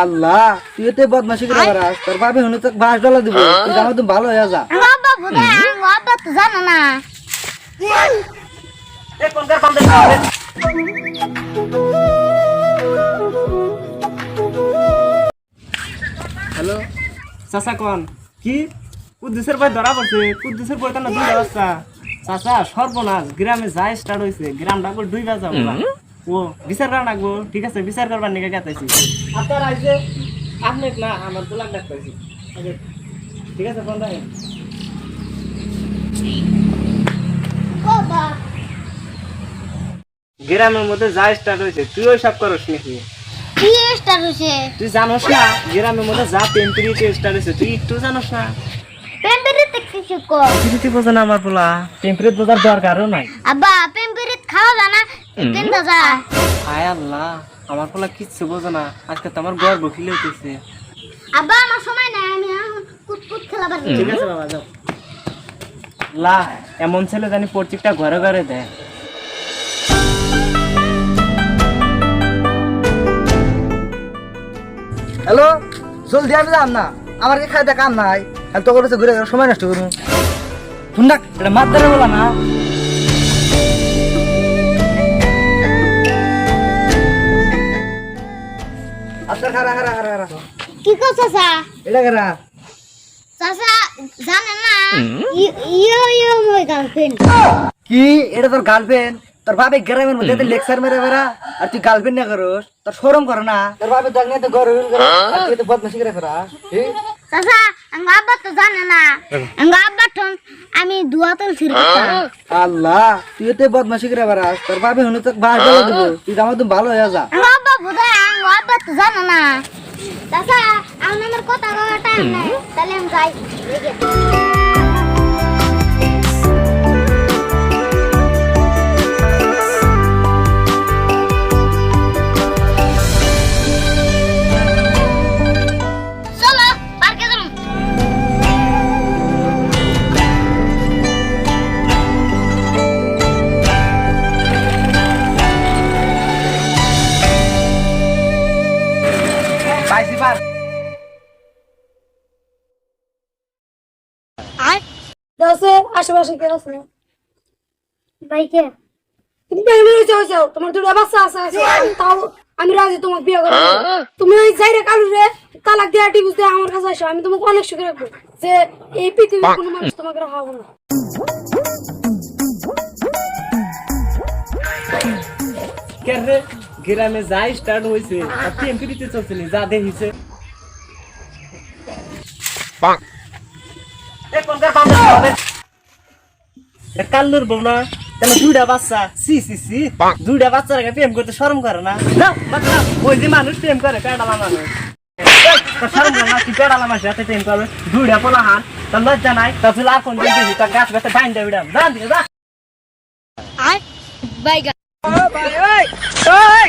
আল্লাহ তুই তো বদমাশি করে বেড়াস তোর হলে তো বাস ডলা দিব। তুই আমার তুমি ভালো হয়ে যা। তো জানো না। হ্যালো। চাচা কন? কি? কুদ্দুসের বই ধরা পড়ছে। কুদ্দুসের বই না দুই ব্যবস্থা। চাচা সর্বনাশ গ্রামে যাই স্টার্ট হয়েছে গ্রামটা দুই বাজা ও বিচার করা লাগবো ঠিক আছে বিচার করবার নিকে গেতেছি আপনার আইছে আপনি না আমার তো লাগ ডাক্তারছি ঠিক আছে বাবা গ্রামের মধ্যে যা স্টার্ট হয়েছে তুই ওই সব করস নাকি? তুই জানোস না গ্রামের মধ্যে যা টেম্পারেচার স্টার্ট হয়েছে তুই একটু জানোস না? পেম্পেরিতে কিছু বোঝা না আমার পোলা টেম্পারেচার বোঝার দরকারও নাই। আব্বা পেম্পেরিত খাওয়া জানা হায় আল্লাহ আমার পোলা কিচ্ছু বোঝে না। আজকে তো আমার গর্ব ফিল হইতেছে আব্বা আমার সময় নাই আমি খেলাবার ঠিক আছে বাবা যাও। লা এমন ছেলে জানি প্রত্যেকটা ঘরে ঘরে দেয়। হ্যালো জলদি আমি যাম না। আমার কি খাইতে কাম নাই? আর তোকে কাছে ঘুরে ঘুরে সময় নষ্ট করুন। শুন না এটা মাত ধরে বলা না। আচ্ছা খারা খারা খারা খারা কি কো চাচা? এটা খারা চাচা জানেন না? ই- ইয়ো ইয়ো মই গার্লফ্রেন্ড। কি? এটা তোর গার্লফ্রেন্ড? তোর ভাবে গ্রামের মধ্যে লেকচার মেরে বেড়া আর তুই গার্লফ্রেন্ড না করস তোর শরম করে না। তোর ভাবে দেখ তো গরম আর তুই তো বদমাশি করে ফেরাস চাচা আমার আব্বা তো জানে না। আমার আব্বা ঠন আমি দুয়া রে আল্লাহ তুই তো বদমাশি করে বেড়াস তোর ভাবে হলে তো ডলা তুই আমার ভালো হয়ে যা। আমার আব্বা বোধহয় আমার আব্বা তো জানো না চাচা আমি আমার কথা টাইম তাহলে আমি যাই। আশেপাশে কে? আছে প্রেমে হয়েছে হয়েছে তোমার দুটো বাচ্চা আছে আছে। তাও আমি রাজি তোমাকে বিয়ে করব। তুমি ওই যাইরে কালু রে তালাক দিয়ে ডিভোর্স দিয়ে আমার কাছে আসো আমি তোমাকে অনেক সুখে রাখব যে এই পৃথিবীর কোনো মানুষ তোমাকে রাখাবো না। কে রে? গ্রামে যাই স্টার্ট হয়েছে আর টেম্পারেচার চলছে নি, যা দেখিছে। এ কোনকার বান্দা হবে? এ কাল্লুর বউ না? তাহলে দুইটা বাচ্চা। সি সি সি। দুইটা বাচ্চার প্রেম করতে শরম করে না? না ওই যে মানুষ প্রেম করে পেডালা মানুষ। শরম করে না? কি পেডালা মানুষ এত প্রেম করবে? দুইটা পোলা হান তোর লজ্জা নাই। তোর ফুল আর দিয়ে তোর গাছ গাছে বাইন দেবে দান দিয়ে যা। ও ভাই ওই ওই।